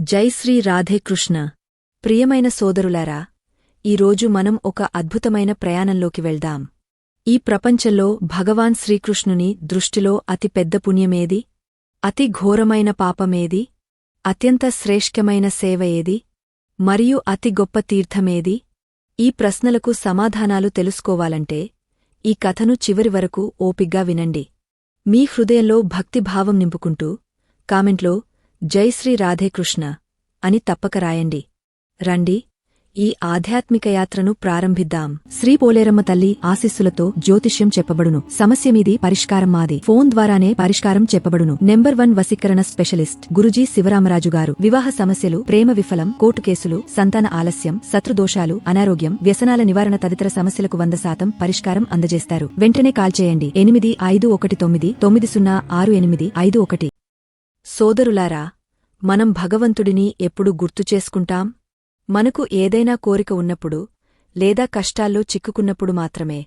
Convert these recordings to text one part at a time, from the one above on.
జై శ్రీ రాధేకృష్ణ ప్రియమైన సోదరులారా ఈరోజు మనం ఒక అద్భుతమైన ప్రయాణంలోకి వెళ్దాం. ఈ ప్రపంచంలో భగవాన్ శ్రీకృష్ణుని దృష్టిలో అతి పెద్ద పుణ్యమేది? అతి ఘోరమైన పాపమేది? అత్యంత శ్రేష్ఠమైన సేవ ఏది? మరియు అతి గొప్ప తీర్థమేది? ఈ ప్రశ్నలకు సమాధానాలు తెలుసుకోవాలంటే ఈ కథను చివరి వరకు ఓపిగ్గా వినండి. మీ హృదయంలో భక్తిభావం నింపుకుంటూ కామెంట్లో జైశ్రీ రాధేకృష్ణ అని తప్పక రాయండి. రండి ఈ ఆధ్యాత్మిక యాత్రను ప్రారంభిద్దాం. శ్రీ పోలేరమ్మ తల్లి ఆశీస్సులతో జ్యోతిష్యం చెప్పబడును. సమస్య మీది పరిష్కారం మాది. ఫోన్ ద్వారానే పరిష్కారం చెప్పబడును. నెంబర్ వన్ వసీకరణ స్పెషలిస్ట్ గురుజీ శివరామరాజు గారు. వివాహ సమస్యలు ప్రేమ విఫలం కోర్టు కేసులు సంతాన ఆలస్యం శత్రుదోషాలు అనారోగ్యం వ్యసనాల నివారణ తదితర సమస్యలకు వంద శాతం పరిష్కారం అందజేస్తారు. వెంటనే కాల్ చేయండి. ఎనిమిది ఐదు ఒకటి తొమ్మిది తొమ్మిది సున్నా ఆరు ఎనిమిది ఐదు ఒకటి. సోదరులారా మనం భగవంతుడిని ఎప్పుడు గుర్తు చేసుకుంటాం? మనకు ఏదైనా కోరిక ఉన్నప్పుడు లేదా కష్టాల్లో చిక్కుకున్నప్పుడు మాత్రమే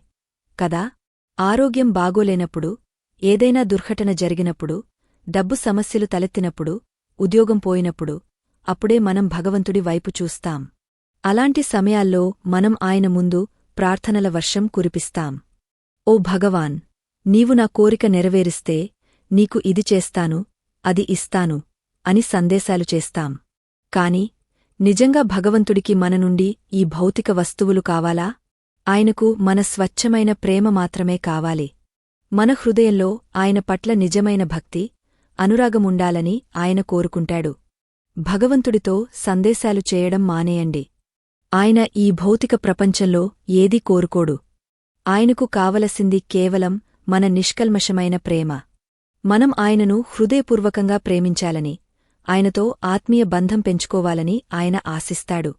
కదా? ఆరోగ్యం బాగోలేనప్పుడు ఏదైనా దుర్ఘటన జరిగినప్పుడు డబ్బు సమస్యలు తలెత్తినప్పుడు ఉద్యోగం పోయినప్పుడు అప్పుడే మనం భగవంతుడి వైపు చూస్తాం. అలాంటి సమయాల్లో మనం ఆయన ముందు ప్రార్థనల వర్షం కురిపిస్తాం. ఓ భగవాన్ నీవు నా కోరిక నెరవేరిస్తే నీకు ఇది చేస్తాను అది ఇస్తాను. అని సందేశాలు చేస్తాం. కాని నిజంగా భగవంతుడికి మన నుండి ఈ భౌతిక వస్తువులు కావాలా? ఆయనకు మన స్వచ్ఛమైన ప్రేమ మాత్రమే కావాలి. మన హృదయంలో ఆయన పట్ల నిజమైన భక్తి అనురాగముండాలని ఆయన కోరుకుంటాడు. భగవంతుడితో సందేశాలు చేయడం మానేయండి. ఆయన ఈ భౌతిక ప్రపంచంలో ఏదీ కోరుకోడు. ఆయనకు కావలసింది కేవలం మన నిష్కల్మషమైన ప్రేమ. మనం ఆయనను హృదయపూర్వకంగా ప్రేమించాలని ఆయనతో ఆత్మీయ బంధం పెంచుకోవాలని ఆయన ఆశిస్తాడు.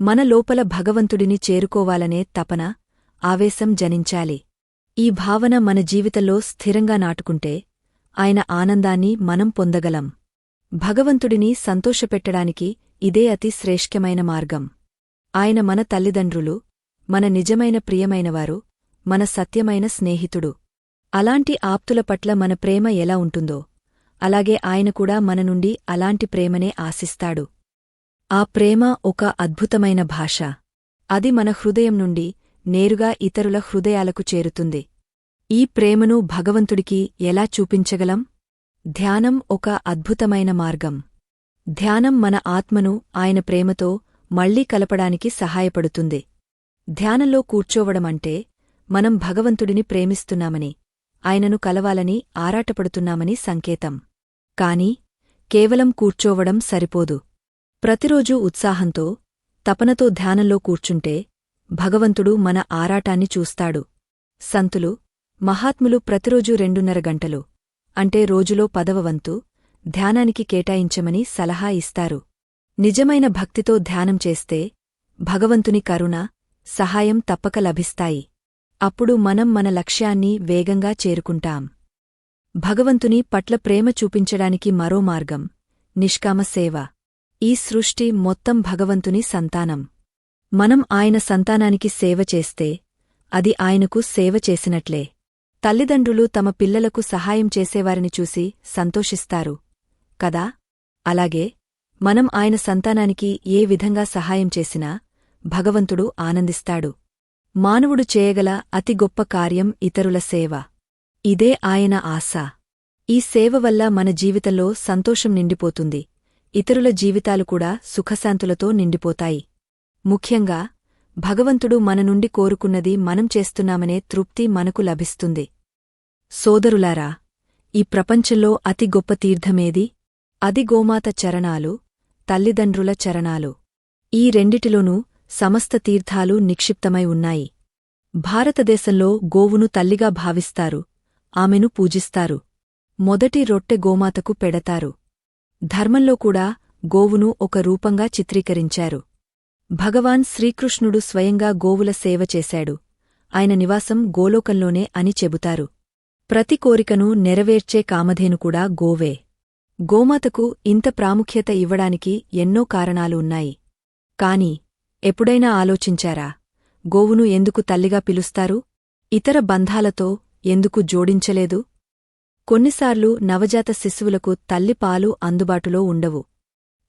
మన లోపల భగవంతుడిని చేరుకోవాలనే తపన ఆవేశం జనించాలి. ఈ భావన మన జీవితంలో స్థిరంగా నాటుకుంటే ఆయన ఆనందాన్ని మనం పొందగలం. భగవంతుడిని సంతోషపెట్టడానికి ఇదే అతి శ్రేష్ఠమైన మార్గం. ఆయన మన తల్లిదండ్రులు మన నిజమైన ప్రియమైనవారు మన సత్యమైన స్నేహితుడు. అలాంటి ఆప్తుల పట్ల మన ప్రేమ ఎలా ఉంటుందో అలాగే ఆయన కూడా మన నుండి అలాంటి ప్రేమనే ఆశిస్తాడు. ఆ ప్రేమ ఒక అద్భుతమైన భాష. అది మన హృదయం నుండి నేరుగా ఇతరుల హృదయాలకు చేరుతుంది. ఈ ప్రేమను భగవంతుడికి ఎలా చూపించగలం? ధ్యానం ఒక అద్భుతమైన మార్గం. ధ్యానం మన ఆత్మను ఆయన ప్రేమతో మళ్ళీ కలపడానికి సహాయపడుతుంది. ధ్యానంలో కూర్చోవడమంటే మనం భగవంతుడిని ప్రేమిస్తున్నామని. ఆయనను కలవాలని ఆరాటపడుతున్నామని సంకేతం. కాని కేవలం కూర్చోవడం సరిపోదు. ప్రతిరోజూ ఉత్సాహంతో తపనతో ధ్యానంలో కూర్చుంటే భగవంతుడు మన ఆరాటాన్ని చూస్తాడు. సంతులు మహాత్ములు ప్రతిరోజూ రెండున్నర గంటలు అంటే రోజులో పదవ వంతు ధ్యానానికి కేటాయించమని సలహా ఇస్తారు. నిజమైన భక్తితో ధ్యానం చేస్తే భగవంతుని కరుణ సహాయం తప్పక లభిస్తాయి. అప్పుడు మనం మన లక్ష్యాన్ని వేగంగా చేరుకుంటాం. భగవంతుని పట్ల ప్రేమ చూపించడానికి మరో మార్గం నిష్కామ సేవ. ఈ సృష్టి మొత్తం భగవంతుని సంతానం. మనం ఆయన సంతానానికి సేవ చేస్తే అది ఆయనకు సేవ చేసినట్లే. తల్లిదండ్రులు తమ పిల్లలకు సహాయం చేసేవారిని చూసి సంతోషిస్తారు. కదా? అలాగే మనం ఆయన సంతానానికి ఏ విధంగా సహాయం చేసినా భగవంతుడు ఆనందిస్తాడు. మానవుడు చేయగల అతి గొప్ప కార్యం ఇతరుల సేవ. ఇదే ఆయన ఆశ. ఈ సేవ వల్ల మన జీవితంలో సంతోషం నిండిపోతుంది. ఇతరుల జీవితాలు కూడా సుఖశాంతులతో నిండిపోతాయి. ముఖ్యంగా భగవంతుడు మన నుండి కోరుకున్నది మనం చేస్తున్నామనే తృప్తి మనకు లభిస్తుంది. సోదరులారా ఈ ప్రపంచంలో అతి గొప్ప తీర్థమేది? అది గోమాత చరణాలు తల్లిదండ్రుల చరణాలు. ఈ రెండిటిలోనూ సమస్త తీర్థాలు నిక్షిప్తమై ఉన్నాయి. భారతదేశంలో గోవును తల్లిగా భావిస్తారు ఆమెను పూజిస్తారు మొదటి రొట్టె గోమాతకు పెడతారు. ధర్మంలో కూడా గోవును ఒక రూపంగా చిత్రీకరించారు. భగవాన్ శ్రీకృష్ణుడు స్వయంగా గోవుల సేవ చేశాడు. ఆయన నివాసం గోలోకంలోనే అని చెబుతారు. ప్రతి కోరికను నెరవేర్చే కామధేను కూడా గోవే. గోమాతకు ఇంత ప్రాముఖ్యత ఇవ్వడానికి ఎన్నో కారణాలు ఉన్నాయి. కాని ఎప్పుడైనా ఆలోచించారా? గోవును ఎందుకు తల్లిగా పిలుస్తారు? ఇతర బంధాలతో ఎందుకు జోడించలేదు? కొన్నిసార్లు నవజాత శిశువులకు తల్లిపాలు అందుబాటులో ఉండవు.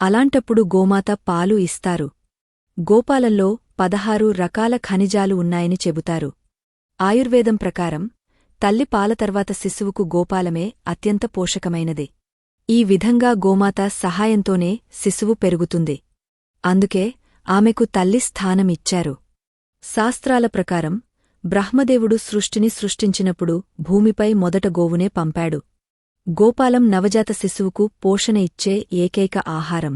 అలాంటప్పుడు గోమాత పాలు ఇస్తారు. గోపాలంలో పదహారు రకాల ఖనిజాలు ఉన్నాయని చెబుతారు. ఆయుర్వేదం ప్రకారం తల్లి పాల తర్వాత శిశువుకు గోపాలమే అత్యంత పోషకమైనది. ఈ విధంగా గోమాత సహాయంతోనే శిశువు పెరుగుతుంది. అందుకే ఆమెకు తల్లి స్థానమిచ్చారు. శాస్త్రాల ప్రకారం బ్రహ్మదేవుడు సృష్టిని సృష్టించినప్పుడు భూమిపై మొదట గోవునే పంపాడు. గోపాలం నవజాత శిశువుకు పోషణ ఇచ్చే ఏకైక ఆహారం.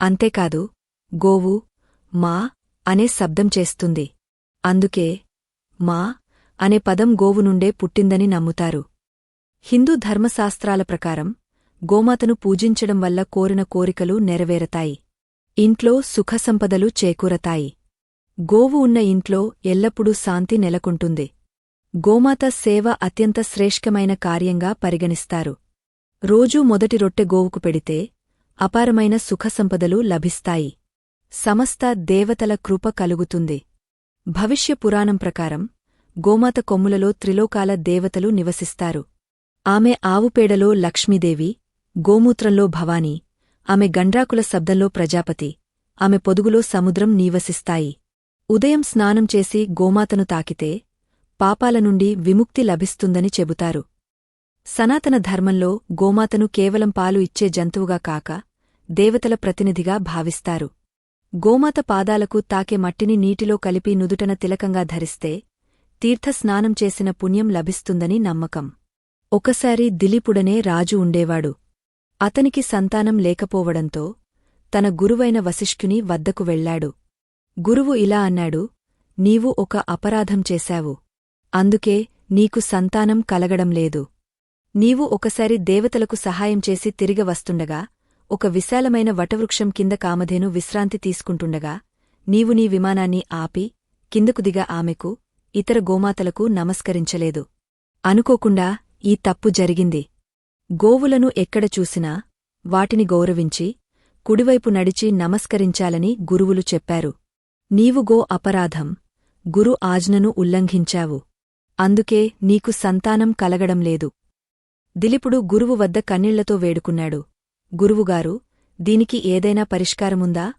అంతేకాదు గోవు మా అనే శబ్దం చేస్తుంది. అందుకే మా అనే పదం గోవు నుండే పుట్టిందని నమ్ముతారు. హిందూ ధర్మశాస్త్రాల ప్రకారం గోమాతను పూజించడం వల్ల కోరిన కోరికలు నెరవేరతాయి. ఇంట్లో సుఖసంపదలు చేకూరతాయి. గోవు ఉన్న ఇంట్లో ఎల్లప్పుడూ శాంతి నెలకొంటుంది. గోమాత సేవ అత్యంత శ్రేష్ఠమైన కార్యంగా పరిగణిస్తారు. రోజూ మొదటి రొట్టె గోవుకు పెడితే అపారమైన సుఖసంపదలు లభిస్తాయి. సమస్త దేవతల కృప కలుగుతుంది. భవిష్య పురాణం ప్రకారం గోమాత కొమ్ములలో త్రిలోకాల దేవతలు నివసిస్తారు. ఆమె ఆవుపేడలో లక్ష్మీదేవి గోమూత్రంలో భవానీ ఆమె గండ్రాకుల శబ్దంలో ప్రజాపతి ఆమె పొదుగులో సముద్రం నివసిస్తాయి. ఉదయం స్నానం చేసి గోమాతను తాకితే పాపాల నుండి విముక్తి లభిస్తుందని చెబుతారు. సనాతన ధర్మంలో గోమాతను కేవలం పాలు ఇచ్చే జంతువుగా కాక దేవతల ప్రతినిధిగా భావిస్తారు. గోమాత పాదాలకు తాకే మట్టిని నీటిలో కలిపి నుదుటన తిలకంగా ధరిస్తే తీర్థస్నానం చేసిన పుణ్యం లభిస్తుందని నమ్మకం. ఒకసారి దిలీపుడనే రాజు ఉండేవాడు. అతనికి సంతానం లేకపోవడంతో తన గురువైన వశిష్ఠుని వద్దకు వెళ్ళాడు గురువు ఇలా అన్నాడు నీవు ఒక అపరాధం చేశావు. అందుకే నీకు సంతానం కలగడం లేదు. నీవు ఒకసారి దేవతలకు సహాయం చేసి తిరిగి వస్తుండగా ఒక విశాలమైన వటవృక్షం కింద కామధేను విశ్రాంతి తీసుకుంటుండగా నీవు నీ విమానాన్ని ఆపి కిందకు దిగా ఆమెకు ఇతర గోమాతలకు నమస్కరించలేదు. అనుకోకుండా ఈ తప్పు జరిగింది. గోవులను ఎక్కడ చూసినా వాటిని గౌరవించి కుడివైపు నడిచి నమస్కరించాలని గురువులు చెప్పారు. నీవుగో అపరాధం. గురు ఆజ్ఞను ఉల్లంఘించావు. అందుకే నీకు సంతానం కలగడం లేదు. దిలీపుడు గురువు వద్ద కన్నీళ్ళతో వేడుకున్నాడు. గురువుగారు దీనికి ఏదైనా పరిష్కారముందా?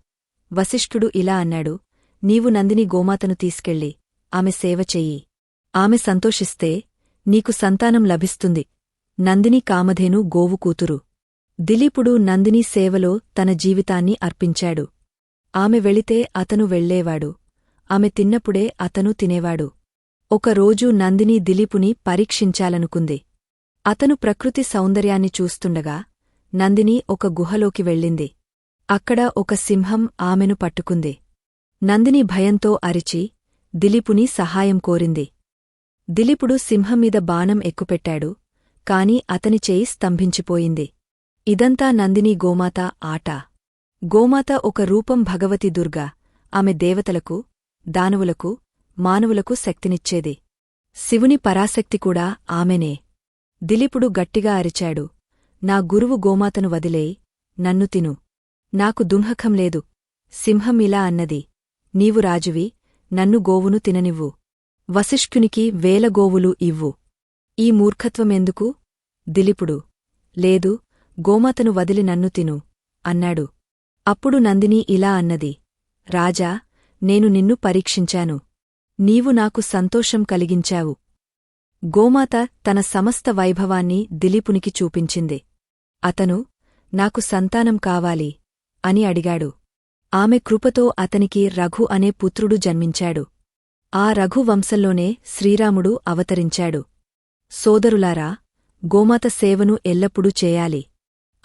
వశిష్ఠుడు ఇలా అన్నాడు. నీవు నందిని గోమాతను తీసుకెళ్ళి ఆమె సేవ చెయ్యి. ఆమె సంతోషిస్తే నీకు సంతానం లభిస్తుంది. నందిని కామధేను గోవు కూతురు. దిలీపుడు నందిని సేవలో తన జీవితాన్ని అర్పించాడు. ఆమె వెళితే అతను వెళ్ళేవాడు ఆమె తిన్నప్పుడే అతను తినేవాడు. ఒకరోజు నందిని దిలీపుని పరీక్షించాలనుకుంది. అతను ప్రకృతి సౌందర్యాన్ని చూస్తుండగా నందిని ఒక గుహలోకి వెళ్ళింది. అక్కడ ఒక సింహం ఆమెను పట్టుకుంది. నందిని భయంతో అరిచి దిలీపుని సహాయం కోరింది. దిలీపుడు సింహంమీద బాణం ఎక్కుపెట్టాడు కాని అతని చేయి స్తంభించిపోయింది. ఇదంతా నందిని గోమాత ఆట. గోమాత ఒక రూపం భగవతి దుర్గా. ఆమె దేవతలకు దానవులకు మానవులకు శక్తినిచ్చేది. శివుని పరాశక్తి కూడా ఆమెనే. దిలీపుడు గట్టిగా అరిచాడు. నా గురువు గోమాతను వదిలేయి నన్ను తిను. నాకు దుంహకం లేదు. సింహం ఇలా అన్నది. నీవు రాజువి నన్ను గోవును తిననివ్వు. వశిష్ఠునికి వేల గోవులు ఇవ్వు. ఈ మూర్ఖత్వమెందుకు? దిలీపుడు. లేదు గోమాతను వదిలి నన్ను తిను అన్నాడు. అప్పుడు నందిని ఇలా అన్నది రాజా నేను నిన్ను పరీక్షించాను. నీవు నాకు సంతోషం కలిగించావు. గోమాత తన సమస్త వైభవాన్ని దిలీపునికి చూపించింది. అతను నాకు సంతానం కావాలి అని అడిగాడు. ఆమె కృపతో అతనికి రఘు అనే పుత్రుడు జన్మించాడు. ఆ రఘు వంశంలోనే శ్రీరాముడు అవతరించాడు. సోదరులారా గోమాత సేవను ఎల్లప్పుడూ చేయాలి.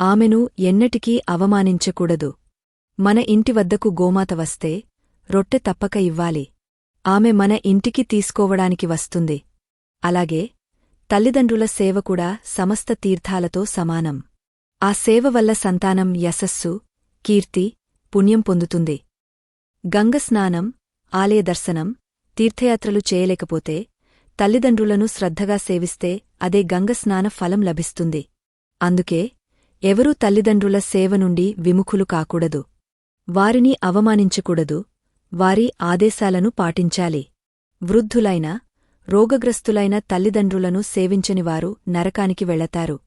ఆమెను ఎన్నటికీ అవమానించకూడదు. మన ఇంటి వద్దకు గోమాత వస్తే రొట్టె తప్పక ఇవ్వాలి. ఆమె మన ఇంటికి తీసుకోవడానికి వస్తుంది. అలాగే తల్లిదండ్రుల సేవ కూడా సమస్త తీర్థాలతో సమానం. ఆ సేవ వల్ల సంతానం యశస్సు కీర్తి పుణ్యం పొందుతుంది. గంగస్నానం ఆలయదర్శనం తీర్థయాత్రలు చేయలేకపోతే తల్లిదండ్రులను శ్రద్ధగా సేవిస్తే అదే గంగస్నాన ఫలం లభిస్తుంది. అందుకే ఎవరూ తల్లిదండ్రుల సేవ నుండి విముఖులు కాకూడదు. వారిని అవమానించకూడదు. వారి ఆదేశాలను పాటించాలి. వృద్ధులైన రోగగ్రస్తులైన తల్లిదండ్రులను సేవించనివారు నరకానికి వెళతారు.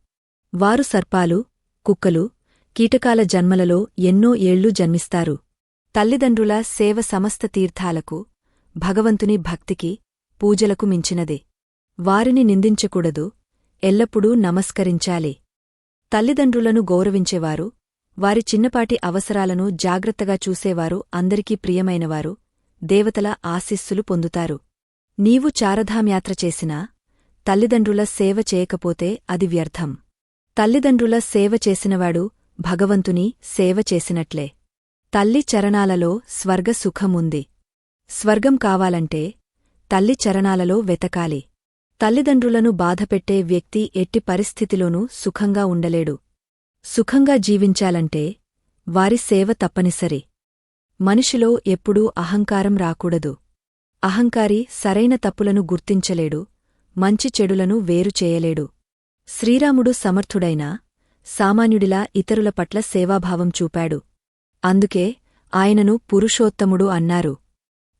వారు సర్పాలు కుక్కలు కీటకాల జన్మలలో ఎన్నో ఏళ్ళు జన్మిస్తారు. తల్లిదండ్రుల సేవ సమస్త తీర్థాలకు భగవంతుని భక్తికి పూజలకు మించినదే. వారిని నిందించకూడదు. ఎల్లప్పుడూ నమస్కరించాలి. తల్లిదండ్రులను గౌరవించేవారు వారి చిన్నపాటి అవసరాలను జాగ్రత్తగా చూసేవారు అందరికీ ప్రియమైనవారు దేవతల ఆశీస్సులు పొందుతారు. నీవు చారధామ్యాత్ర చేసినా తల్లిదండ్రుల సేవ చేయకపోతే అది వ్యర్థం. తల్లిదండ్రుల సేవ చేసినవాడు భగవంతుని సేవ చేసినట్లే. తల్లి చరణాలలో స్వర్గ సుఖముంది. స్వర్గం కావాలంటే తల్లి చరణాలలో వెతకాలి. తల్లిదండ్రులను బాధపెట్టే వ్యక్తి ఎట్టి పరిస్థితిలోనూ సుఖంగా ఉండలేడు. సుఖంగా జీవించాలంటే వారి సేవ తప్పనిసరి. మనిషిలో ఎప్పుడూ అహంకారం రాకూడదు. అహంకారి సరైన తప్పులను గుర్తించలేడు మంచి చెడులను వేరు చేయలేడు. శ్రీరాముడు సమర్థుడైనా సామాన్యుడిలా ఇతరుల పట్ల సేవాభావం చూపాడు. అందుకే ఆయనను పురుషోత్తముడు అన్నారు.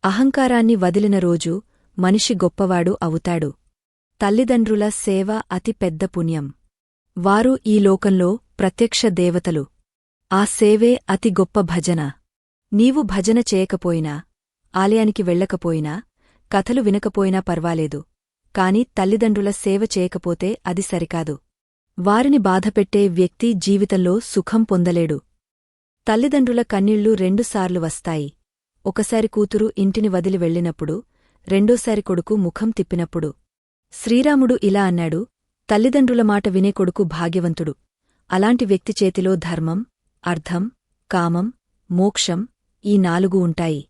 అహంకారాన్ని వదిలిన రోజు మనిషి గొప్పవాడు అవుతాడు. తల్లిదండ్రుల సేవ అతి పెద్ద పుణ్యం. వారు ఈ లోకంలో ప్రత్యక్ష దేవతలు. ఆ సేవే అతి గొప్ప భజన. నీవు భజన చేయకపోయినా ఆలయానికి వెళ్ళకపోయినా కథలు వినకపోయినా పర్వాలేదు. కాని తల్లిదండ్రుల సేవ చేయకపోతే అది సరికాదు. వారిని బాధపెట్టే వ్యక్తి జీవితంలో సుఖం పొందలేడు. తల్లిదండ్రుల కన్నీళ్ళు రెండుసార్లు వస్తాయి. ఒకసారి కూతురు ఇంటిని వదిలి వెళ్ళినప్పుడు రెండోసారి కొడుకు ముఖం తిప్పినప్పుడు. శ్రీరాముడు ఇలా అన్నాడు తల్లిదండ్రుల మాట వినే కొడుకు భాగ్యవంతుడు. అలాంటి వ్యక్తి చేతిలో ధర్మం అర్థం కామం మోక్షం ఈ నాలుగు ఉంటాయి.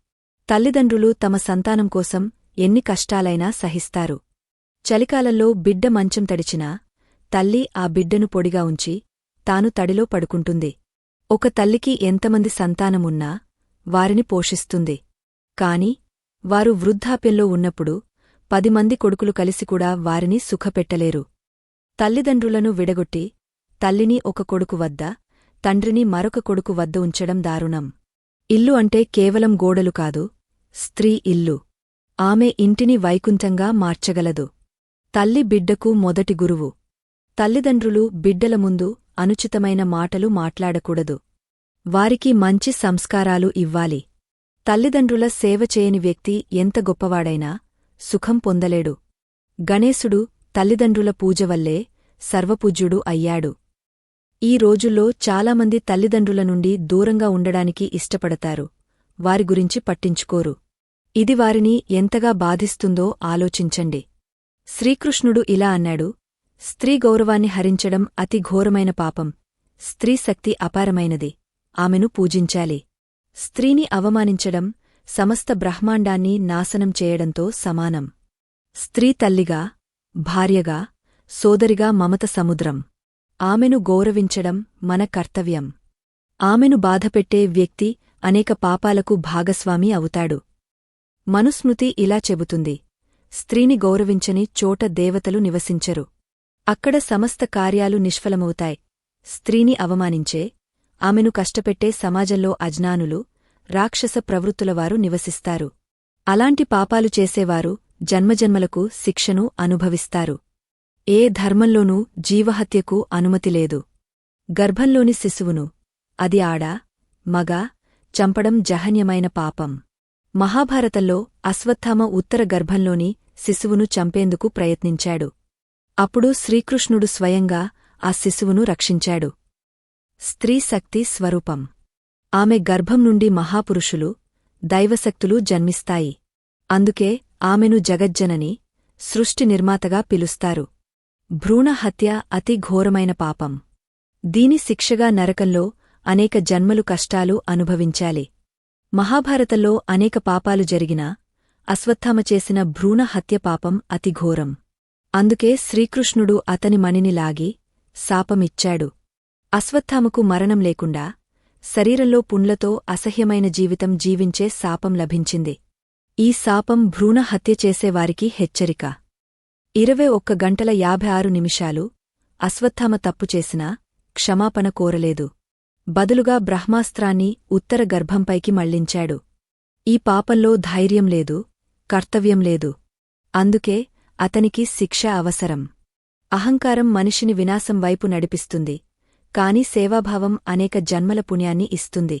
తల్లిదండ్రులు తమ సంతానం కోసం ఎన్ని కష్టాలైనా సహిస్తారు. చలికాలంలో బిడ్డ మంచం తడిచినా తల్లి ఆ బిడ్డను పొడిగా ఉంచి తాను తడిలో పడుకుంటుంది. ఒక తల్లికి ఎంతమంది సంతానమున్నా వారిని పోషిస్తుంది. కాని వారు వృద్ధాప్యంలో ఉన్నప్పుడు పదిమంది కొడుకులు కలిసి కూడా వారిని సుఖపెట్టలేరు. తల్లిదండ్రులను విడగొట్టి తల్లిని ఒక కొడుకు వద్ద తండ్రిని మరొక కొడుకు వద్ద ఉంచడం దారుణం. ఇల్లు అంటే కేవలం గోడలు కాదు స్త్రీ ఇల్లు. ఆమె ఇంటిని వైకుంఠంగా మార్చగలదు. తల్లి బిడ్డకు మొదటి గురువు. తల్లిదండ్రులు బిడ్డల ముందు అనుచితమైన మాటలు మాట్లాడకూడదు. వారికి మంచి సంస్కారాలు ఇవ్వాలి. తల్లిదండ్రుల సేవ చేయని వ్యక్తి ఎంత గొప్పవాడైనా సుఖం పొందలేడు. గణేశుడు తల్లిదండ్రుల పూజ వల్లే సర్వపూజ్యుడు అయ్యాడు. ఈ రోజుల్లో చాలామంది తల్లిదండ్రుల నుండి దూరంగా ఉండడానికి ఇష్టపడతారు. వారి గురించి పట్టించుకోరు. ఇది వారిని ఎంతగా బాధిస్తుందో ఆలోచించండి. శ్రీకృష్ణుడు ఇలా అన్నాడు స్త్రీ గౌరవాన్ని హరించడం అతి ఘోరమైన పాపం. స్త్రీ శక్తి అపారమైనది. ఆమెను పూజించాలి. స్త్రీని అవమానించడం సమస్త బ్రహ్మాండాన్ని నాశనం చేయడంతో సమానం. స్త్రీ తల్లిగా భార్యగా సోదరిగా మమత సముద్రం. ఆమెను గౌరవించడం మన కర్తవ్యం. ఆమెను బాధపెట్టే వ్యక్తి అనేక పాపాలకు భాగస్వామి అవుతాడు. మనుస్మృతి ఇలా చెబుతుంది. స్త్రీని గౌరవించని చోట దేవతలు నివసించరు. అక్కడ సమస్త కార్యాలు నిష్ఫలమవుతాయి. స్త్రీని అవమానించే ఆమెను కష్టపెట్టే సమాజంలో అజ్ఞానులు రాక్షస ప్రవృత్తులవారు నివసిస్తారు. అలాంటి పాపాలు చేసేవారు జన్మజన్మలకు శిక్షను అనుభవిస్తారు. ఏ ధర్మంలోనూ జీవహత్యకు అనుమతి లేదు. గర్భంలోని శిశువును అది ఆడ మగ చంపడం జహన్యమైన పాపం. మహాభారతంలో అశ్వత్థామ ఉత్తర గర్భంలోని శిశువును చంపేందుకు ప్రయత్నించాడు. అప్పుడు శ్రీకృష్ణుడు స్వయంగా ఆ శిశువును రక్షించాడు. స్త్రీశక్తి స్వరూపం. ఆమె గర్భం నుండి మహాపురుషులు దైవశక్తులు జన్మిస్తాయి. అందుకే ఆమెను జగజ్జనని సృష్టి నిర్మాతగా పిలుస్తారు. భ్రూణహత్య అతి ఘోరమైన పాపం. దీని శిక్షగా నరకంలో అనేక జన్మలు కష్టాలు అనుభవించాలి. మహాభారతంలో అనేక పాపాలు జరిగినా అశ్వత్థామ చేసిన భ్రూణ హత్య పాపం అతి ఘోరం. అందుకే శ్రీకృష్ణుడు అతని మణిని లాగి శాపమిచ్చాడు. అశ్వత్థామకు మరణం లేకుండా శరీరంలో పుండ్లతో అసహ్యమైన జీవితం జీవించే శాపం లభించింది. ఈ శాపం భ్రూణ హత్య చేసేవారికి హెచ్చరిక. ఇరవై ఒక్క గంటల యాభై ఆరు నిమిషాలు అశ్వత్థామ తప్పు చేసినా క్షమాపణ కోరలేదు. బదులుగా బ్రహ్మాస్త్రాన్ని ఉత్తర గర్భంపైకి మళ్ళించాడు. ఈ పాపంలో ధైర్యం లేదు కర్తవ్యం లేదు. అందుకే అతనికి శిక్ష అవసరం. అహంకారం మనిషిని వినాశం వైపు నడిపిస్తుంది కాని సేవాభావం అనేక జన్మల పుణ్యాన్ని ఇస్తుంది.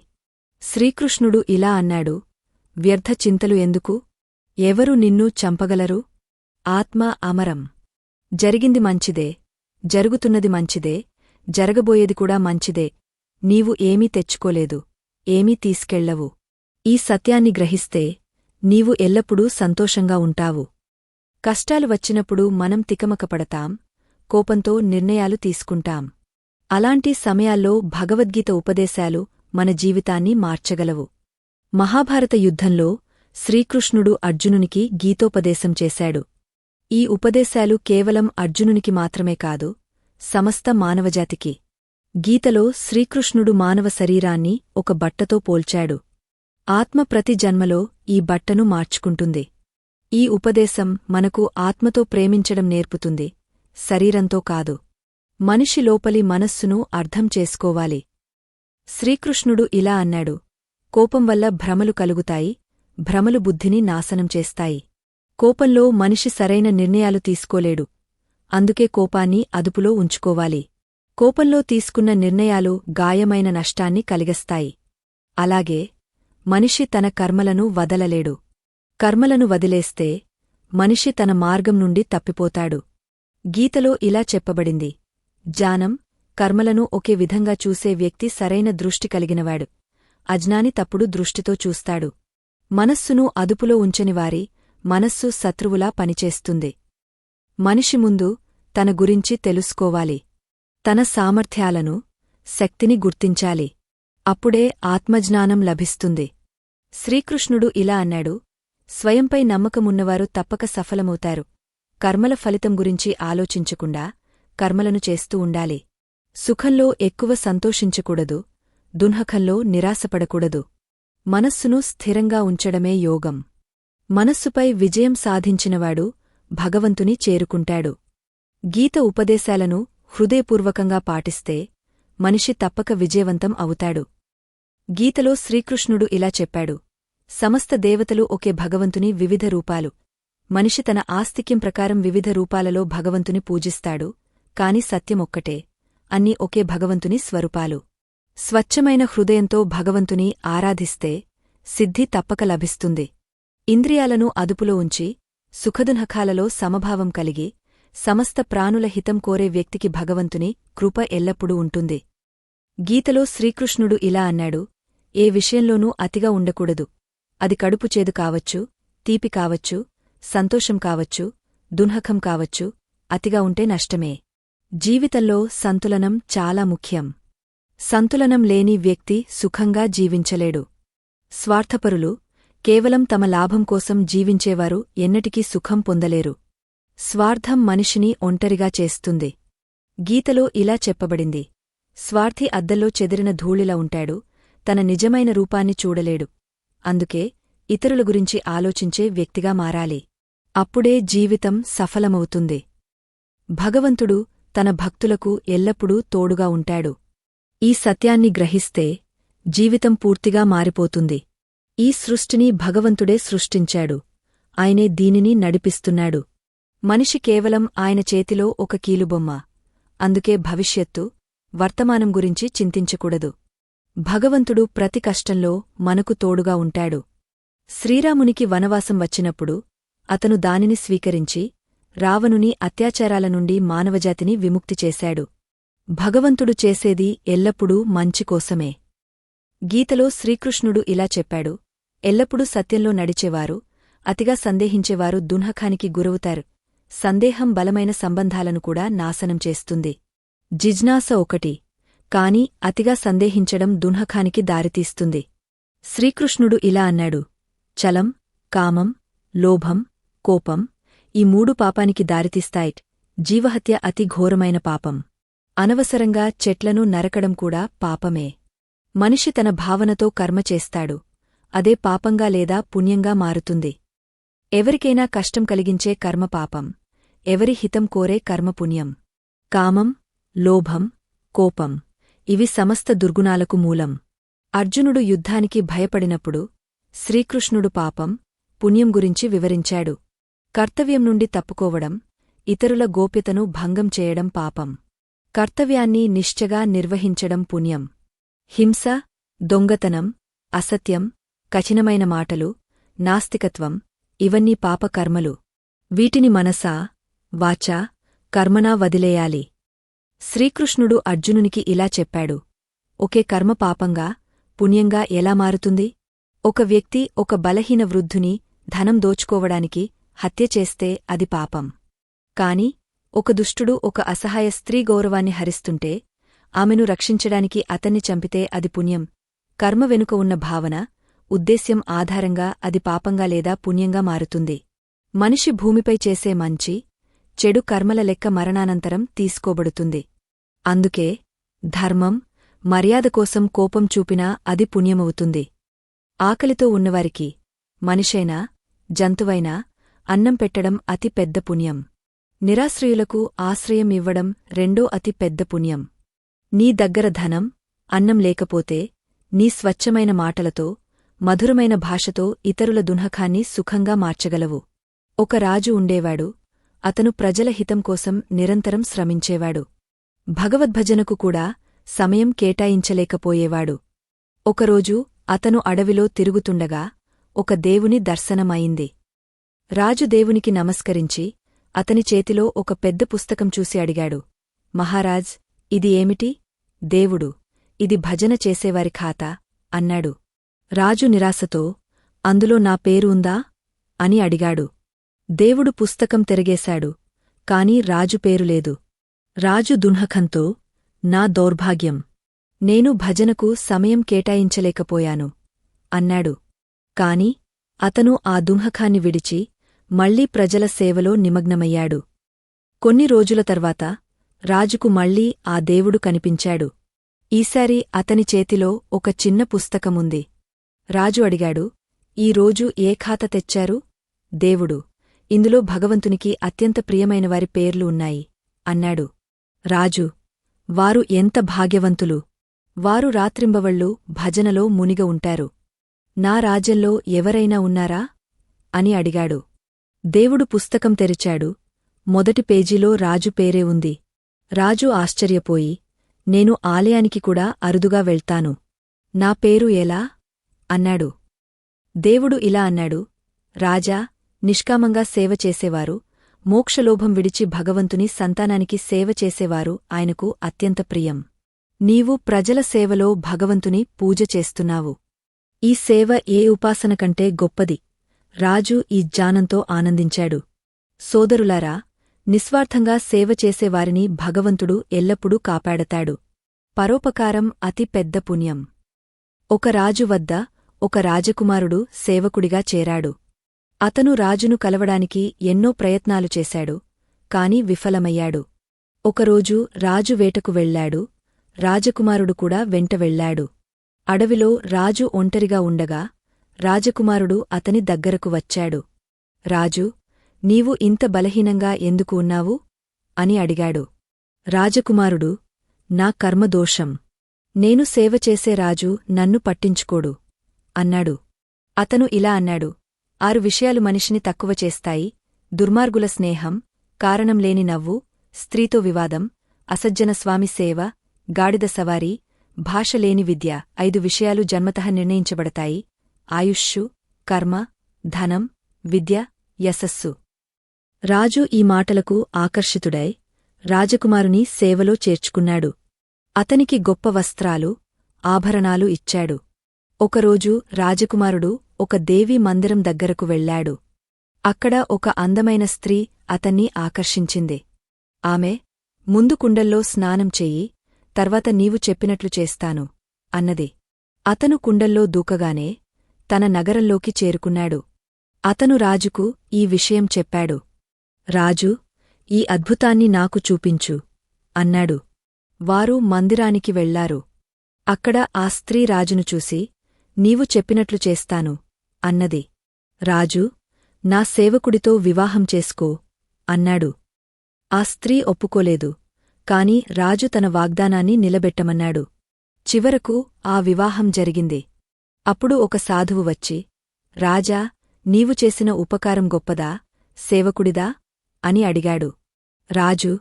శ్రీకృష్ణుడు ఇలా అన్నాడు వ్యర్థ చింతలు ఎందుకు? ఎవరు నిన్ను చంపగలరు? ఆత్మ అమరం. జరిగింది మంచిదే జరుగుతున్నది మంచిదే జరగబోయేది కూడా మంచిదే. నీవు ఏమీ తెచ్చుకోలేదు ఏమీ తీసుకెళ్ళవు. ఈ సత్యాన్ని గ్రహిస్తే నీవు ఎల్లప్పుడూ సంతోషంగా ఉంటావు. కష్టాలు వచ్చినప్పుడు మనం తికమకపడతాం కోపంతో నిర్ణయాలు తీసుకుంటాం. అలాంటి సమయాల్లో భగవద్గీత ఉపదేశాలు మన జీవితాన్ని మార్చగలవు. మహాభారత యుద్ధంలో శ్రీకృష్ణుడు అర్జునునికి గీతోపదేశం చేశాడు. ఈ ఉపదేశాలు కేవలం అర్జునునికి మాత్రమే కాదు సమస్త మానవజాతికి. గీతలో శ్రీకృష్ణుడు మానవ శరీరాన్ని ఒక బట్టతో పోల్చాడు. ఆత్మ ప్రతి జన్మలో ఈ బట్టను మార్చుకుంటుంది. ఈ ఉపదేశం మనకు ఆత్మతో ప్రేమించడం నేర్పుతుంది శరీరంతో కాదు. మనిషి లోపలి మనస్సును అర్థం చేసుకోవాలి. శ్రీకృష్ణుడు ఇలా అన్నాడు కోపం వల్ల భ్రమలు కలుగుతాయి భ్రమలు బుద్ధిని నాశనం చేస్తాయి. కోపంలో మనిషి సరైన నిర్ణయాలు తీసుకోలేడు. అందుకే కోపాన్ని అదుపులో ఉంచుకోవాలి. కోపంలో తీసుకున్న నిర్ణయాలు గాయమైన నష్టాన్ని కలిగస్తాయి. అలాగే మనిషి తన కర్మలను వదలలేడు. కర్మలను వదిలేస్తే మనిషి తన మార్గం నుండి తప్పిపోతాడు. గీతలో ఇలా చెప్పబడింది. జానం కర్మలను ఒకే విధంగా చూసే వ్యక్తి సరైన దృష్టి కలిగినవాడు. అజ్ఞాని తప్పుడు దృష్టితో చూస్తాడు. మనస్సును అదుపులో ఉంచనివారి మనస్సు శత్రువులా పనిచేస్తుంది. మనిషి ముందు తన గురించి తెలుసుకోవాలి. తన సామర్థ్యాలను శక్తిని గుర్తించాలి. అప్పుడే ఆత్మజ్ఞానం లభిస్తుంది. శ్రీకృష్ణుడు ఇలా అన్నాడు స్వయంపై నమ్మకమున్నవారు తప్పక సఫలమవుతారు. కర్మల ఫలితం గురించి ఆలోచించకుండా కర్మలను చేస్తూ ఉండాలి. సుఖంలో ఎక్కువ సంతోషించకూడదు. దున్హకంలో నిరాశపడకూడదు. మనస్సును స్థిరంగా ఉంచడమే యోగం. మనస్సుపై విజయం సాధించినవాడు భగవంతుని చేరుకుంటాడు. గీత ఉపదేశాలను హృదయపూర్వకంగా పాటిస్తే మనిషి తప్పక విజయవంతం అవుతాడు. గీతలో శ్రీకృష్ణుడు ఇలా చెప్పాడు. సమస్త దేవతలు ఒకే భగవంతుని వివిధ రూపాలు. మనిషి తన ఆస్తిక్యం ప్రకారం వివిధ రూపాలలో భగవంతుని పూజిస్తాడు కాని సత్యమొక్కటే అన్నీ ఒకే భగవంతుని స్వరూపాలు. స్వచ్ఛమైన హృదయంతో భగవంతుని ఆరాధిస్తే సిద్ధి తప్పక లభిస్తుంది. ఇంద్రియాలను అదుపులో ఉంచి సుఖదునఖాలలో సమభావం కలిగి సమస్త ప్రాణుల హితం కోరే వ్యక్తికి భగవంతుని కృప ఎల్లప్పుడూ ఉంటుంది. గీతలో శ్రీకృష్ణుడు ఇలా అన్నాడు ఏ విషయంలోనూ అతిగా ఉండకూడదు. అది కడుపుచేదు కావచ్చు తీపి కావచ్చు సంతోషం కావచ్చు దున్హకం కావచ్చు అతిగా ఉంటే నష్టమే. జీవితంలో సంతులనం చాలా ముఖ్యం. సంతులనం లేని వ్యక్తి సుఖంగా జీవించలేడు. స్వార్థపరులు కేవలం తమ లాభం కోసం జీవించేవారు ఎన్నటికీ సుఖం పొందలేరు. స్వార్థం మనిషిని ఒంటరిగా చేస్తుంది. గీతలో ఇలా చెప్పబడింది. స్వార్థి అద్దల్లో చెదిరిన ధూళిలా ఉంటాడు. తన నిజమైన రూపాన్ని చూడలేడు. అందుకే ఇతరుల గురించి ఆలోచించే వ్యక్తిగా మారాలి. అప్పుడే జీవితం సఫలమవుతుంది. భగవంతుడు తన భక్తులకు ఎల్లప్పుడూ తోడుగా ఉంటాడు. ఈ సత్యాన్ని గ్రహిస్తే జీవితం పూర్తిగా మారిపోతుంది. ఈ సృష్టిని భగవంతుడే సృష్టించాడు. ఆయనే దీనిని నడిపిస్తున్నాడు. మనిషి కేవలం ఆయన చేతిలో ఒక కీలుబొమ్మ. అందుకే భవిష్యత్తు వర్తమానం గురించి చింతించకూడదు. భగవంతుడు ప్రతి కష్టంలో మనకు తోడుగా ఉంటాడు. శ్రీరామునికి వనవాసం వచ్చినప్పుడు అతను దానిని స్వీకరించి రావణుని అత్యాచారాల నుండి మానవజాతిని విముక్తి చేశాడు. భగవంతుడు చేసేది ఎల్లప్పుడూ మంచికోసమే గీతలో శ్రీకృష్ణుడు ఇలా చెప్పాడు ఎల్లప్పుడూ సత్యంలో నడిచేవారు అతిగా సందేహించేవారు దున్హఖానికి గురవుతారు. సందేహం బలమైన సంబంధాలను కూడా నాశనం చేస్తుంది. జిజ్నాస ఒకటి కాని అతిగా సందేహించడం దున్హఖానికి దారితీస్తుంది. శ్రీకృష్ణుడు ఇలా అన్నాడు చలం కామం లోభం కోపం ఈ మూడు పాపానికి దారితీస్తాయిట్ జీవహత్య అతి ఘోరమైన పాపం. అనవసరంగా చెట్లను నరకడం కూడా పాపమే. మనిషి తన భావనతో కర్మ చేస్తాడు. అదే పాపంగా లేదా పుణ్యంగా మారుతుంది. ఎవరికైనా కష్టం కలిగించే కర్మ పాపం. ఎవరి హితం కోరే కర్మపుణ్యం కామం లోభం కోపం. ఇవి సమస్త దుర్గుణాలకు మూలం. అర్జునుడు యుద్ధానికి భయపడినప్పుడు శ్రీకృష్ణుడు పాపం పుణ్యం గురించి వివరించాడు. కర్తవ్యం నుండి తప్పుకోవడం ఇతరుల గోప్యతను భంగం చేయడం పాపం. కర్తవ్యాన్ని నిశ్చగా నిర్వహించడం పుణ్యం. హింస దొంగతనం అసత్యం కఠినమైన మాటలు నాస్తికత్వం ఇవన్నీ పాపకర్మలు. వీటిని మనసా వాచా కర్మనా వదిలేయాలి. శ్రీకృష్ణుడు అర్జునునికి ఇలా చెప్పాడు. ఒకే కర్మ పాపంగా పుణ్యంగా ఎలా మారుతుంది? ఒక వ్యక్తి ఒక బలహీన వృద్ధుని ధనం దోచుకోవడానికి హత్య చేస్తే అది పాపం. కాని ఒక దుష్టుడు ఒక అసహాయ స్త్రీ గౌరవాన్ని హరిస్తుంటే ఆమెను రక్షించడానికి అతన్ని చంపితే అది పుణ్యం. కర్మ వెనుక ఉన్న భావన ఉద్దేశ్యం ఆధారంగా అది పాపంగా లేదా పుణ్యంగా మారుతుంది. మనిషి భూమిపై చేసే మంచి చెడు కర్మల లెక్క మరణానంతరం తీసుకోబడుతుంది. అందుకే ధర్మం మర్యాద కోసం కోపం చూపినా అది పుణ్యమవుతుంది. ఆకలితో ఉన్నవారికి మనిషైనా జంతువైనా అన్నం పెట్టడం అతి పెద్ద పుణ్యం. నిరాశ్రయులకు ఆశ్రయం ఇవ్వడం రెండో అతి పెద్ద పుణ్యం. నీ దగ్గర ధనం అన్నం లేకపోతే నీ స్వచ్ఛమైన మాటలతో మధురమైన భాషతో ఇతరుల దునఖాన్ని సుఖంగా మార్చగలవు. ఒక రాజు ఉండేవాడు అతను ప్రజల హితం కోసం నిరంతరం శ్రమించేవాడు. భగవద్భజనకు కూడా సమయం కేటాయించలేకపోయేవాడు. ఒకరోజు అతను అడవిలో తిరుగుతుండగా ఒక దేవుని దర్శనమైంది. రాజు దేవునికి నమస్కరించి అతని చేతిలో ఒక పెద్ద పుస్తకం చూసి అడిగాడు మహారాజ్ ఇది ఏమిటి? దేవుడు ఇది భజన చేసేవారి ఖాతా? అన్నాడు. రాజు నిరాశతో అందులో నా పేరు ఉందా? అని అడిగాడు. దేవుడు పుస్తకం తిరగేశాడు కాని రాజు పేరు లేదు. రాజు దున్హఖంతో నా దౌర్భాగ్యం. నేను భజనకు సమయం కేటాయించలేకపోయాను అన్నాడు. కాని అతను ఆ దుంహఖాన్ని విడిచి మళ్ళీ ప్రజల సేవలో నిమగ్నమయ్యాడు. కొన్ని రోజుల తర్వాత రాజుకు మళ్ళీ ఆ దేవుడు కనిపించాడు. ఈసారి అతని చేతిలో ఒక చిన్న పుస్తకముంది. రాజు అడిగాడు ఈ రోజు ఏ ఖాత తెచ్చారు? దేవుడు ఇందులో భగవంతునికి అత్యంత ప్రియమైనవారి పేర్లు ఉన్నాయి అన్నాడు. రాజు వారు ఎంత భాగ్యవంతులు! వారు రాత్రింబవళ్ళు భజనలో మునిగ ఉంటారు. నా రాజ్యంలో ఎవరైనా ఉన్నారా అని అడిగాడు. దేవుడు పుస్తకం తెరిచాడు. మొదటి పేజీలో రాజు పేరే ఉంది. రాజు ఆశ్చర్యపోయి నేను ఆలయానికి కూడా అరుదుగా వెళ్తాను. నా పేరు ఎలా? అన్నాడు. దేవుడు ఇలా అన్నాడు రాజా నిష్కామంగా సేవ చేసేవారు మోక్షలోభం విడిచి భగవంతుని సంతానానికి సేవ చేసేవారు ఆయనకు అత్యంత ప్రియం. నీవు ప్రజల సేవలో భగవంతుని పూజ చేస్తున్నావు. ఈ సేవ ఏ ఉపాసన కంటే గొప్పది? రాజు ఈ జ్ఞానంతో ఆనందించాడు. సోదరులారా నిస్వార్థంగా సేవ చేసేవారిని భగవంతుడు ఎల్లప్పుడూ కాపాడతాడు. పరోపకారం అతి పెద్ద పుణ్యం. ఒక రాజు వద్ద ఒక రాజకుమారుడు సేవకుడిగా చేరాడు. అతను రాజును కలవడానికి ఎన్నో ప్రయత్నాలు చేశాడు కాని విఫలమయ్యాడు. ఒకరోజు రాజు వేటకు వెళ్ళాడు రాజకుమారుడు కూడా వెంట వెళ్ళాడు అడవిలో రాజు ఒంటరిగా ఉండగా రాజకుమారుడు అతని దగ్గరకు వచ్చాడు. రాజు నీవు ఇంత బలహీనంగా ఎందుకు ఉన్నావు అని అడిగాడు. రాజకుమారుడు నా కర్మదోషం. నేను సేవ చేసే రాజు నన్ను పట్టించుకోడు. అన్నాడు. అతను ఇలా అన్నాడు. ఆరు విషయాలు మనిషిని తక్కువ చేస్తాయి. దుర్మార్గుల స్నేహం కారణంలేని నవ్వు స్త్రీతో వివాదం అసజ్జన స్వామి సేవ గాడిద సవారీ భాషలేని విద్య ఐదు విషయాలు జన్మతః నిర్ణయించబడతాయి. ఆయుష్షు కర్మ ధనం విద్య యశస్సు. రాజు ఈ మాటలకు ఆకర్షితుడై రాజకుమారుని సేవలో చేర్చుకున్నాడు. అతనికి గొప్ప వస్త్రాలు ఆభరణాలు ఇచ్చాడు. ఒకరోజు రాజకుమారుడు ఒక దేవీ మందిరం దగ్గరకు వెళ్ళాడు అక్కడ ఒక అందమైన స్త్రీ అతన్ని ఆకర్షించింది. ఆమె ముందు కుండల్లో స్నానం చెయ్యి తర్వాత నీవు చెప్పినట్లు చేస్తాను అన్నది. అతను కుండల్లో దూకగానే తన నగరంలోకి చేరుకున్నాడు. అతను రాజుకు ఈ విషయం చెప్పాడు. రాజు ఈ అద్భుతాన్ని నాకు చూపించు అన్నాడు. వారు మందిరానికి వెళ్ళారు. అక్కడ ఆ స్త్రీ రాజును చూసి నీవు చెప్పినట్లు చేస్తాను అన్నది. రాజు నా సేవకుడితో వివాహం చేసుకో అన్నాడు. ఆ స్త్రీ ఒప్పుకోలేదు కాని రాజు తన వాగ్దానాన్ని నిలబెట్టమన్నాడు. చివరకు ఆ వివాహం జరిగింది. అప్పుడు ఒక సాధువు వచ్చి రాజా నీవు చేసిన ఉపకారం గొప్పదా సేవకుడిదా? అని అడిగాడు. రాజు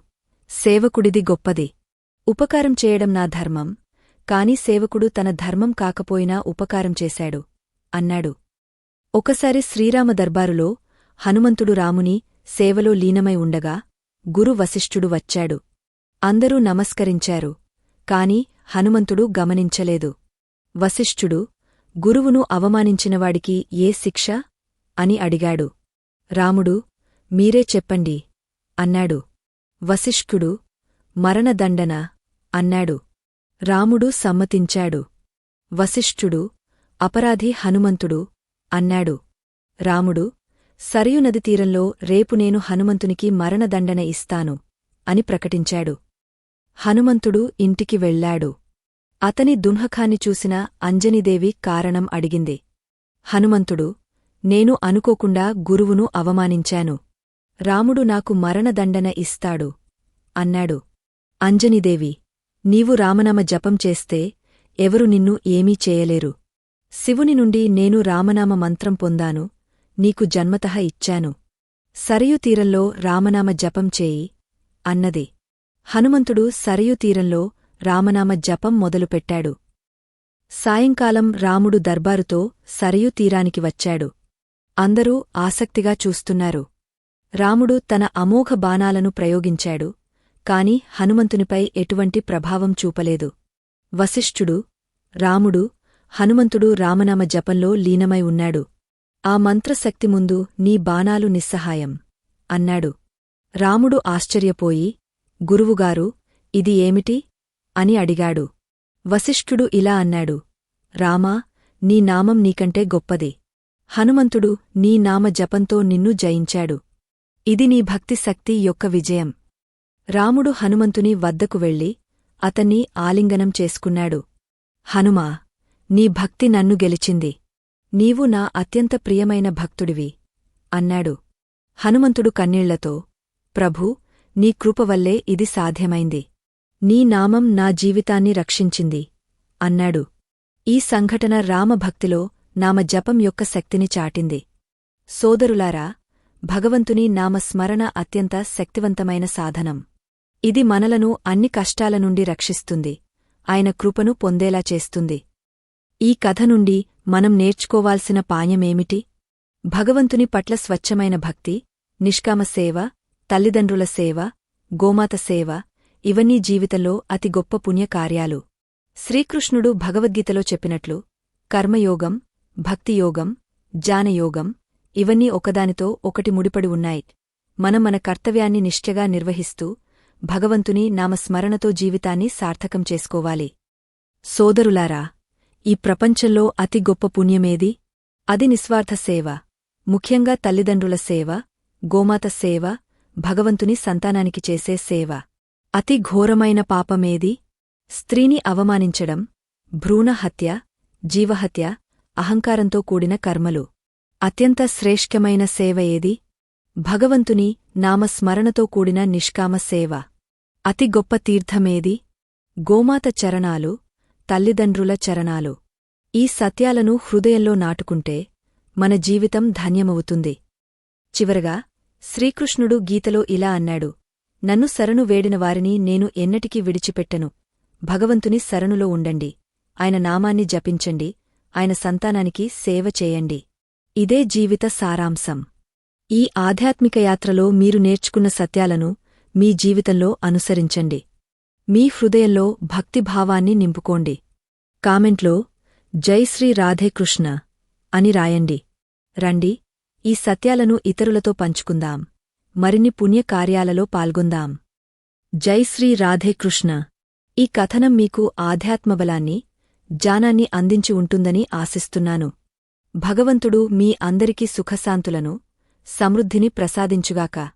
సేవకుడిది గొప్పది. ఉపకారం చేయడం నా ధర్మం కాని సేవకుడు తన ధర్మం కాకపోయినా ఉపకారం చేశాడు. అన్నాడు. ఒకసారి శ్రీరామ దర్బారులో హనుమంతుడు రాముని సేవలో లీనమై ఉండగా గురు వశిష్ఠుడు వచ్చాడు. అందరూ నమస్కరించారు. కాని హనుమంతుడు గమనించలేదు. వశిష్ఠుడు గురువును అవమానించినవాడికి ఏ శిక్ష? అని అడిగాడు. రాముడు మీరే చెప్పండి. అన్నాడు. వశిష్ఠుడు మరణదండన? అన్నాడు. రాముడు సమ్మతించాడు. వశిష్ఠుడు అపరాధి హనుమంతుడు అన్నాడు. రాముడు సరియు నది తీరంలో రేపు నేను హనుమంతునికి మరణదండన ఇస్తాను అని ప్రకటించాడు. హనుమంతుడు ఇంటికి వెళ్ళాడు. అతని దున్హఖాన్ని చూసిన అంజనీదేవి కారణం అడిగింది. హనుమంతుడు నేను అనుకోకుండా గురువును అవమానించాను. రాముడు నాకు మరణదండన ఇస్తాడు అన్నాడు. అంజనిదేవి నీవు రామనామ జపం చేస్తే ఎవరు నిన్ను ఏమీ చేయలేరు. శివుని నుండి నేను రామనామ మంత్రం పొందాను నీకు జన్మతః ఇచ్చాను. సరయు తీరంలో రామనామ జపం చేయి అన్నది. హనుమంతుడు సరయు తీరంలో రామనామ జపం మొదలుపెట్టాడు. సాయంకాలం రాముడు దర్బారుతో సరయు తీరానికి వచ్చాడు. అందరూ ఆసక్తిగా చూస్తున్నారు. రాముడు తన అమోఘ బాణాలను ప్రయోగించాడు. కాని హనుమంతునిపై ఎటువంటి ప్రభావం చూపలేదు. వశిష్ఠుడు రాముడు హనుమంతుడు రామనామ జపంలో లీనమై ఉన్నాడు. ఆ మంత్రశక్తి ముందు నీ బాణాలు నిస్సహాయం అన్నాడు. రాముడు ఆశ్చర్యపోయి గురువుగారు ఇది ఏమిటి? అని అడిగాడు. వశిష్ఠుడు ఇలా అన్నాడు. రామా నీ నామం నీకంటే గొప్పది. హనుమంతుడు నీ నామ జపంతో నిన్ను జయించాడు. ఇది నీ భక్తి శక్తి యొక్క విజయం. రాముడు హనుమంతుని వద్దకు వెళ్ళి అతన్ని ఆలింగనం చేసుకున్నాడు. హనుమా నీ భక్తి నన్ను గెలిచింది. నీవు నా అత్యంత ప్రియమైన భక్తుడివి అన్నాడు. హనుమంతుడు కన్నీళ్ళతో ప్రభూ నీ కృపవల్లే ఇది సాధ్యమైంది. నీ నామం నా జీవితాన్ని రక్షించింది అన్నాడు. ఈ సంఘటన రామభక్తిలో నామ జపం యొక్క శక్తిని చాటింది. సోదరులారా భగవంతుని నామస్మరణ అత్యంత శక్తివంతమైన సాధనం. ఇది మనలను అన్ని కష్టాల నుండి రక్షిస్తుంది. ఆయన కృపను పొందేలా చేస్తుంది. ఈ కథ నుండి మనం నేర్చుకోవాల్సిన పాయమేమిటి భగవంతుని పట్ల స్వచ్ఛమైన భక్తి నిష్కామ సేవ తల్లిదండ్రుల సేవ గోమాత సేవ ఇవన్నీ జీవితంలో అతి గొప్ప పుణ్యకార్యాలు. శ్రీకృష్ణుడు భగవద్గీతలో చెప్పినట్లు కర్మయోగం భక్తియోగం జానయోగం ఇవన్నీ ఒకదానితో ఒకటి ముడిపడి ఉన్నాయి. మనం మన కర్తవ్యాన్ని నిష్ఠగా నిర్వహిస్తూ భగవంతుని నామస్మరణతో జీవితాన్ని సార్థకం చేసుకోవాలి. సోదరులారా ఈ ప్రపంచంలో అతి గొప్ప పుణ్యమేది? అది నిస్వార్థ సేవ ముఖ్యంగా తల్లిదండ్రుల సేవ గోమాత సేవ భగవంతుని సంతానానికి చేసే సేవ. అతి ఘోరమైన పాపమేది? స్త్రీని అవమానించడం భ్రూణహత్య జీవహత్య అహంకారంతో కూడిన కర్మలు. అత్యంత శ్రేష్ఠమైన సేవ ఏది? భగవంతుని నామస్మరణతో కూడిన నిష్కామ సేవ. అతి గొప్ప తీర్థమేది? గోమాత చరణాలు తల్లిదండ్రుల చరణాలు. ఈ సత్యాలను హృదయంలో నాటుకుంటే మన జీవితం ధన్యమవుతుంది. చివరగా శ్రీకృష్ణుడు గీతలో ఇలా అన్నాడు నన్ను శరణు వేడిన వారిని నేను ఎన్నటికీ విడిచిపెట్టను. భగవంతుని శరణులో ఉండండి. ఆయన నామాన్ని జపించండి. ఆయన సంతానానికి సేవ చేయండి. ఇదే జీవిత సారాంశం. ఈ ఆధ్యాత్మిక యాత్రలో మీరు నేర్చుకున్న సత్యాలను మీ జీవితంలో అనుసరించండి. మీ హృదయంలో భక్తిభావాన్ని నింపుకోండి. కామెంట్లో జై శ్రీ రాధేకృష్ణ అని రాయండి. రండి ఈ సత్యాలను ఇతరులతో పంచుకుందాం. మరిన్ని పుణ్యకార్యాలలో పాల్గొందాం. జై శ్రీ రాధేకృష్ణ ఈ కథనం మీకు ఆధ్యాత్మబలాన్ని జానాన్ని అందించి ఉంటుందని ఆశిస్తున్నాను. భగవంతుడు మీ అందరికీ సుఖశాంతులను సమృద్ధిని ప్రసాదించుగాక.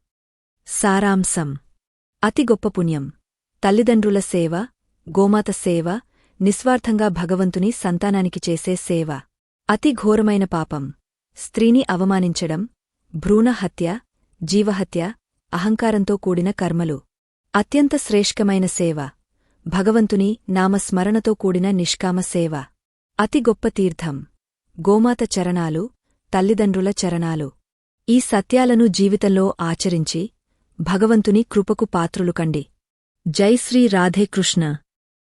సారాంశం. అతి గొప్ప పుణ్యం. తల్లిదండ్రుల సేవ గోమాత సేవ నిస్వార్థంగా భగవంతుని సంతానానికి చేసే సేవ. అతి ఘోరమైన పాపం. స్త్రీని అవమానించడం భ్రూణహత్య జీవహత్య అహంకారంతో కూడిన కర్మలు. అత్యంత శ్రేష్ఠమైన సేవ. భగవంతుని నామస్మరణతో కూడిన నిష్కామ సేవ. అతి గొప్ప తీర్థం. గోమాత చరణాలు తల్లిదండ్రుల చరణాలు. ఈ సత్యాలను జీవితంలో ఆచరించి భగవంతుని కృపకు పాత్రులు కండి. జై శ్రీ రాధేకృష్ణ